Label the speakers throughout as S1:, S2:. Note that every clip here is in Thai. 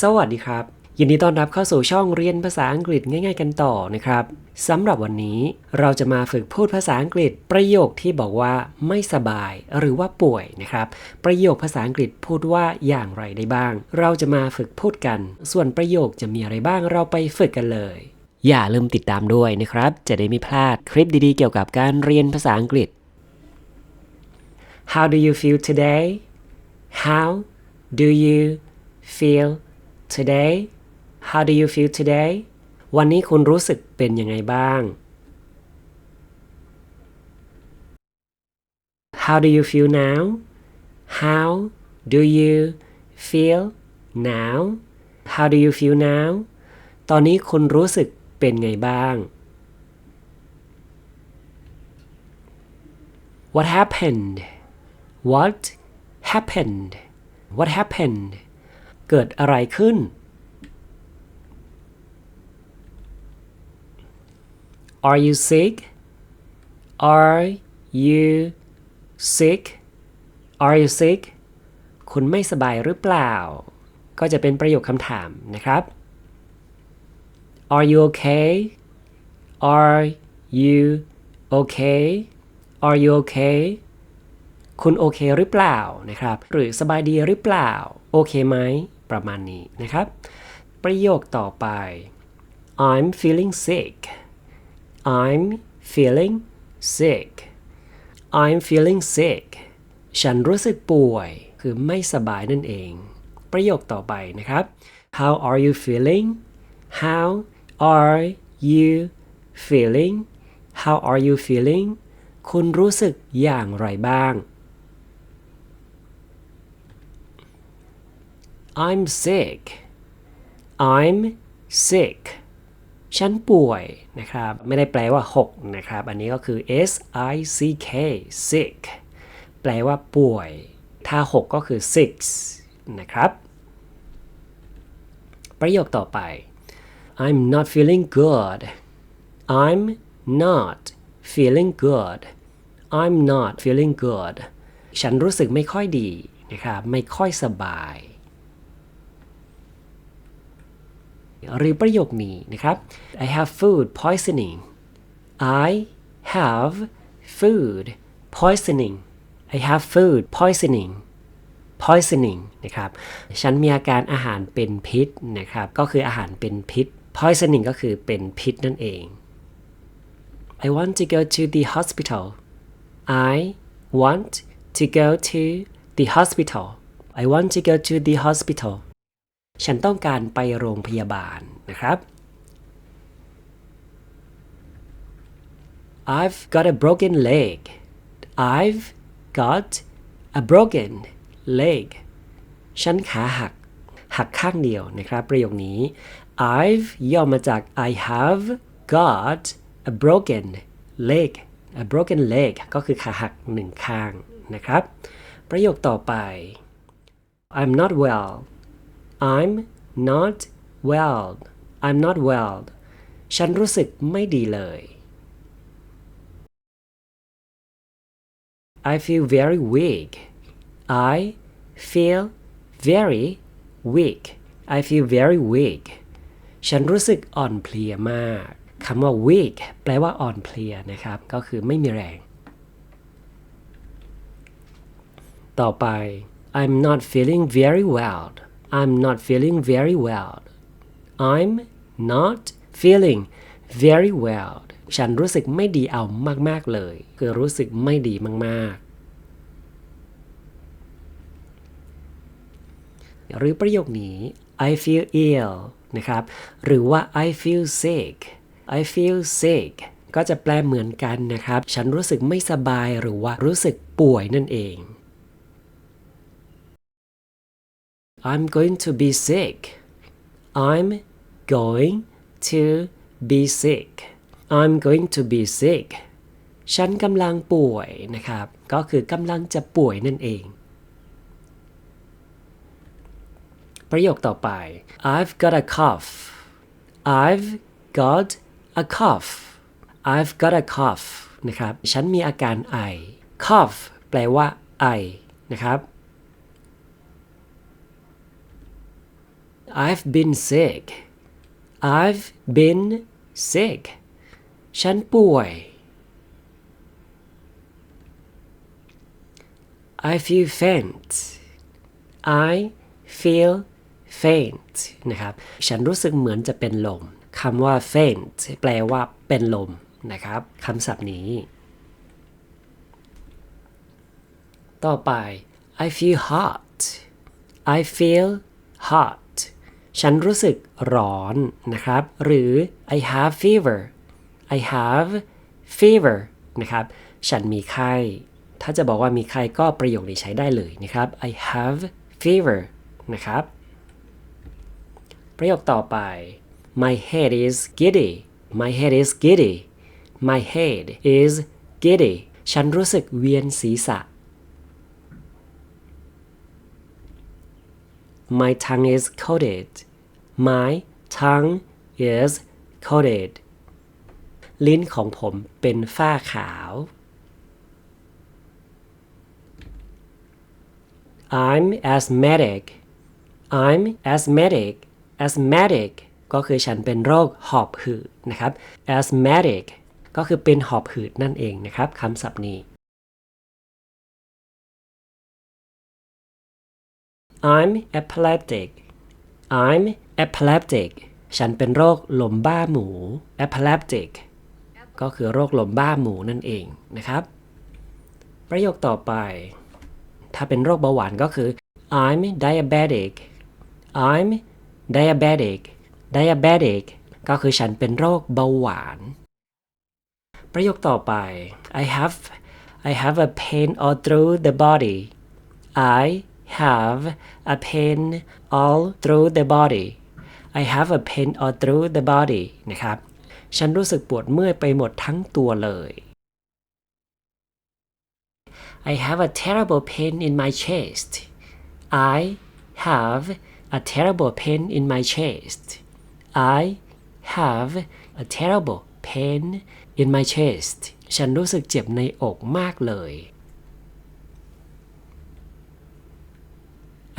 S1: สวัสดีครับ ยินดีต้อนรับเข้าสู่ช่องเรียนภาษาอังกฤษง่าย ๆ กันต่อนะครับสำหรับวันนี้เราจะมาฝึกพูดภาษาอังกฤษ ประโยคที่บอกว่าไม่สบายหรือว่าป่วยนะครับ ประโยคภาษาอังกฤษพูดว่าอย่างไรได้บ้าง เราจะมาฝึกพูดกัน ส่วนประโยคจะมีอะไรบ้างเราไปฝึกกันเลย อย่าลืมติดตามด้วยนะครับ จะได้ไม่พลาดคลิปดีๆ เกี่ยวกับการเรียนภาษาอังกฤษ How do you feel today? How do you feel today? How do you feel today? วันนี้คุณรู้สึกเป็นยังไงบ้าง How do you feel now? How do you feel now? How do you feel now? ตอนนี้คุณรู้สึกเป็นไงบ้าง What happened? What happened? What happened? เกิดอะไรขึ้น Are you sick? Are you sick? Are you sick? คุณไม่สบายหรือเปล่า ก็จะเป็นประโยคคำถามนะครับ Are you okay? Are you okay? Are you okay? คุณโอเคหรือเปล่านะครับ หรือสบายดีหรือเปล่า โอเคไหม ประมาณนี้นะครับ ประโยคต่อไป I'm feeling sick I'm feeling sick I'm feeling sick ฉันรู้สึกป่วย คือไม่สบายนั่นเอง ประโยคต่อไปนะครับ How are you feeling How are you feeling How are you feeling คุณรู้สึกอย่างไรบ้าง I'm sick I'm sick ฉันป่วยนะครับ ไม่ได้แปลว่า 6 นะครับ อันนี้ก็คือ S I C K sick แปลว่าป่วย ถ้า 6 ก็คือ six นะครับ ประโยคต่อไป I'm not feeling good I'm not feeling good I'm not feeling good ฉันรู้สึกไม่ค่อยดีนะครับ ไม่ค่อยสบาย หรือประโยคนี้นะครับ I have food poisoning I have food poisoning I have food poisoning poisoning นะครับ ฉันมีอาการอาหารเป็นพิษนะครับ ก็คืออาหารเป็นพิษ poisoning ก็คือเป็นพิษนั่นเอง I want to go to the hospital I want to go to the hospital I want to go to the hospital ฉันต้องการไปโรงพยาบาลนะครับ I've got a broken leg I've got a broken leg ฉันขาหัก หักข้างเดียวนะครับ ประโยคนี้ I've ย่อมาจาก I have got a broken leg a broken leg ก็คือขาหักหนึ่งข้างนะครับ ประโยคต่อไป I'm not well I'm not well I'm not well ฉันรู้สึกไม่ดีเลย I feel very weak I feel very weak I feel very weak ฉันรู้สึกอ่อนเพลียมาก คำว่า weak แปลว่าอ่อนเพลียนะครับ ก็คือไม่มีแรง ต่อไป I'm not feeling very well I'm not feeling very well I'm not feeling very well ฉันรู้สึกไม่ดีเอามาก ๆ เลย คือรู้สึกไม่ดีมาก ๆ หรือประโยคนี้ I feel ill นะครับ หรือว่า I feel sick I feel sick ก็จะแปลเหมือนกันนะครับ ฉันรู้สึกไม่สบายหรือว่ารู้สึกป่วยนั่นเอง I'm going to be sick I'm going to be sick I'm going to be sick ฉันกำลังป่วยนะครับ ก็คือกำลังจะป่วยนั่นเอง ประโยคต่อไป I've got a cough I've got a cough I've got a cough นะครับ ฉันมีอาการไอ cough แปลว่าไอนะครับ I've been sick I've been sick ฉันป่วย I feel faint I feel faint นะครับ ฉันรู้สึกเหมือนจะเป็นลม คำว่า faint แปลว่าเป็นลมนะครับ คำศัพท์นี้ ต่อไป I feel hot I feel hot ฉันรู้สึกร้อนนะครับ หรือ I have fever I have fever นะครับ ฉันมีไข้ ถ้าจะบอกว่ามีไข้ก็ประโยคนี้ใช้ได้เลยนะครับ I have fever นะครับ ประโยคต่อไป My head is giddy My head is giddy My head is giddy ฉันรู้สึกเวียนศีรษะ My tongue is coated My tongue is coated ลิ้นของผมเป็นฝ้าขาว I'm asthmatic I'm asthmatic asthmatic ก็คือฉันเป็นโรคหอบหืดนะครับ asthmatic ก็คือเป็นหอบหืดนั่นเองนะครับคำศัพท์นี้ I'm epileptic I'm epileptic ฉันเป็นโรคลมบ้าหมู epileptic ก็คือโรคลมบ้าหมูนั่นเองนะครับ ประโยคต่อไป ถ้าเป็นโรคเบาหวานก็คือ I'm diabetic I'm diabetic diabetic ก็คือฉันเป็นโรคเบาหวาน ประโยคต่อไป I have I have a pain all through the body I have a pain all through the body I have a pain all through the body นะครับ ฉันรู้สึกปวดเมื่อยไปหมดทั้งตัวเลย I have a terrible pain in my chest I have a terrible pain in my chest I have a terrible pain in my chest ฉันรู้สึกเจ็บในอกมากเลย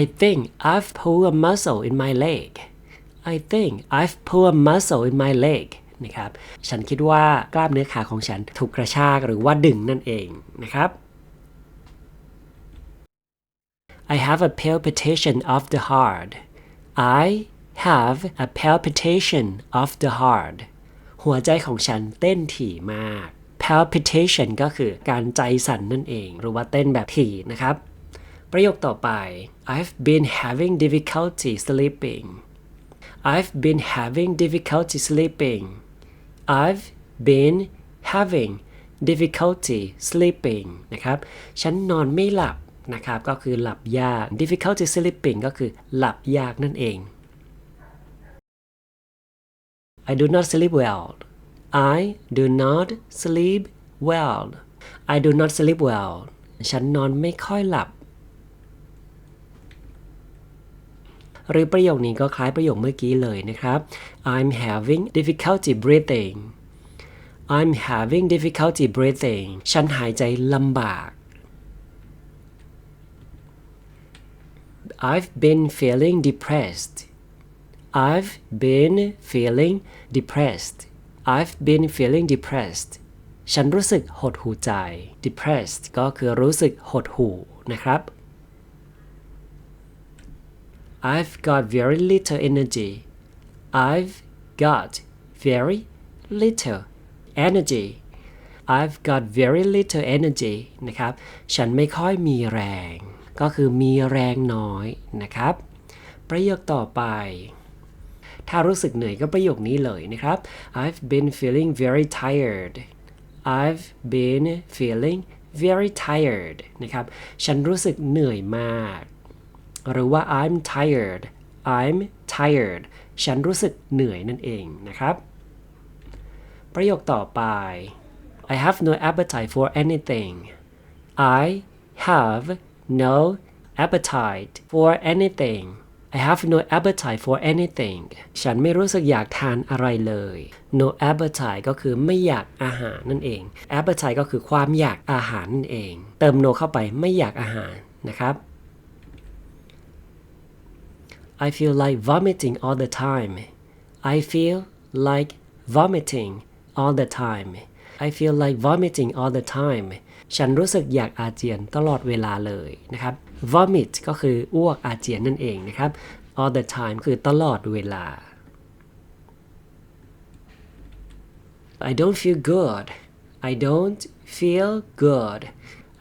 S1: I think I've pulled a muscle in my leg I think I've pulled a muscle in my leg นะครับ ฉันคิดว่ากล้ามเนื้อขาของฉันถูกกระชากหรือว่าดึงนั่นเองนะครับ I have a palpitation of the heart I have a palpitation of the heart หัวใจของฉันเต้นถี่มาก palpitation ก็คือการใจสั่นนั่นเอง หรือว่าเต้นแบบถี่นะครับ ประโยคต่อไป I've been having difficulty sleeping I've been having difficulty sleeping I've been having difficulty sleeping นะครับ ฉันนอนไม่หลับนะครับ ก็คือหลับยาก difficulty sleeping ก็คือหลับยากนั่นเอง I do not sleep well I do not sleep well I do not sleep well ฉันนอนไม่ค่อยหลับ หรือประโยคนี้ก็คล้ายประโยคเมื่อกี้เลยนะครับ I'm having difficulty breathing I'm having difficulty breathing ฉันหายใจลำบาก I've been feeling depressed I've been feeling depressed I've been feeling depressed ฉันรู้สึกหดหูใจ depressed ก็คือรู้สึกหดหูนะครับ I've got very little energy I've got very little energy I've got very little energy นะครับ ฉันไม่ค่อยมีแรง ก็คือมีแรงน้อยนะครับ ประโยคต่อไป ถ้ารู้สึกเหนื่อยก็ประโยคนี้เลยนะครับ I've been feeling very tired I've been feeling very tired นะครับ ฉันรู้สึกเหนื่อยมาก หรือว่า I'm tired I'm tired ฉันรู้สึกเหนื่อยนั่นเองนะครับ ประโยคต่อไป I have no appetite for anything I have no appetite for anything I have no appetite for anything ฉันไม่รู้สึกอยากทานอะไรเลย no appetite ก็คือไม่อยากอาหารนั่นเอง appetite ก็คือความอยากอาหารนั่นเอง เติม no เข้าไปไม่อยากอาหารนะครับ I feel like vomiting all the time I feel like vomiting all the time I feel like vomiting all the time ฉันรู้สึกอยากอาเจียนตลอดเวลาเลยนะครับ vomit ก็คืออ้วกอาเจียนนั่นเองนะครับ all the time คือตลอดเวลา I don't feel good I don't feel good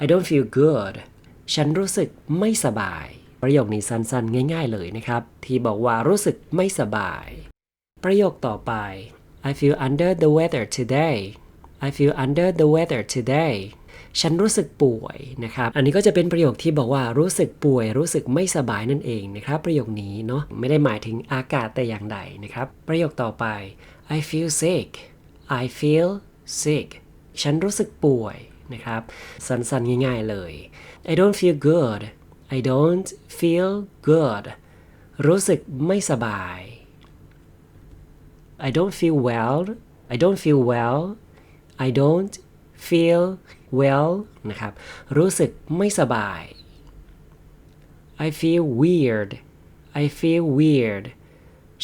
S1: I don't feel good ฉันรู้สึกไม่สบาย ประโยคนี้สั้นๆ ง่าย ๆ เลยนะครับ ที่บอกว่ารู้สึกไม่สบาย ประโยคต่อไป I feel under the weather today I feel under the weather today ฉันรู้สึกป่วยนะครับ อันนี้ก็จะเป็นประโยคที่บอกว่ารู้สึกป่วย รู้สึกไม่สบายนั่นเองนะครับ ประโยคนี้เนาะไม่ได้หมายถึงอากาศแต่อย่างใดนะครับ ประโยคต่อไป I feel sick I feel sick ฉันรู้สึกป่วยนะครับ สั้นๆ ง่ายๆเลย I don't feel good I don't feel good รู้สึกไม่สบาย I don't feel well I don't feel well I don't feel well นะครับ รู้สึกไม่สบาย I feel weird I feel weird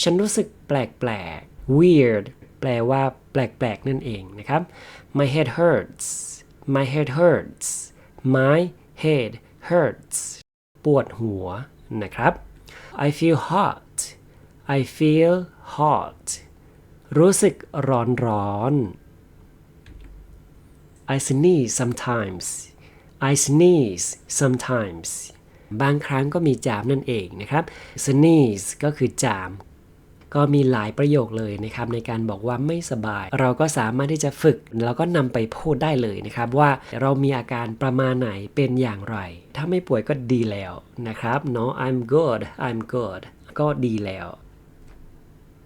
S1: ฉันรู้สึกแปลกๆ weird แปลว่าแปลกๆ นั่นเองนะครับ My head hurts My head hurts My head hurts ปวดหัวนะครับ I feel hot I feel hot รู้สึกร้อนร้อนๆ I sneeze sometimes I sneeze sometimes บางครั้งก็มีจามนั่นเองนะครับ sneeze ก็คือจาม ก็มีหลายประโยคเลยนะครับในการบอกว่าไม่สบาย เราก็สามารถที่จะฝึกแล้วก็นำไปพูดได้เลยนะครับว่าเรามีอาการประมาณไหนเป็นอย่างไร ถ้าไม่ป่วยก็ดีแล้วนะครับเนาะ I'm good I'm good ก็ดีแล้ว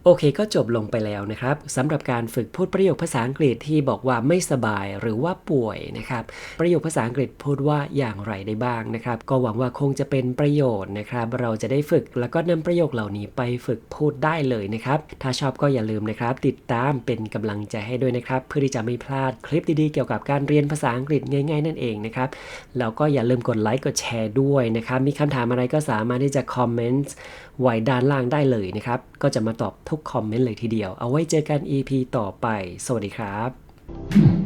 S1: โอเคก็จบลงไปแล้วนะครับสำหรับการฝึกพูดประโยคภาษาอังกฤษที่บอกว่าไม่สบายหรือว่าป่วยนะครับประโยคภาษาอังกฤษพูดว่าอย่างไรได้บ้างนะครับ ก็หวังว่าคงจะเป็นประโยชน์นะครับ เราจะได้ฝึกแล้วก็นำประโยคเหล่านี้ไปฝึกพูดได้เลยนะครับ ถ้าชอบก็อย่าลืมนะครับ ติดตามเป็นกำลังใจให้ด้วยนะครับ เพื่อที่จะไม่พลาดคลิปดีๆเกี่ยวกับการเรียนภาษาอังกฤษง่าย ๆ นั่นเองนะครับแล้วก็อย่าลืมกดไลค์กดแชร์ด้วยนะครับมีคำถามอะไรก็สามารถที่จะคอมเมนต์ไว้ด้านล่างได้เลยนะครับก็จะมาตอบทุกคอมเมนต์เลยทีเดียว เอาไว้เจอกัน EP ต่อไป สวัสดีครับ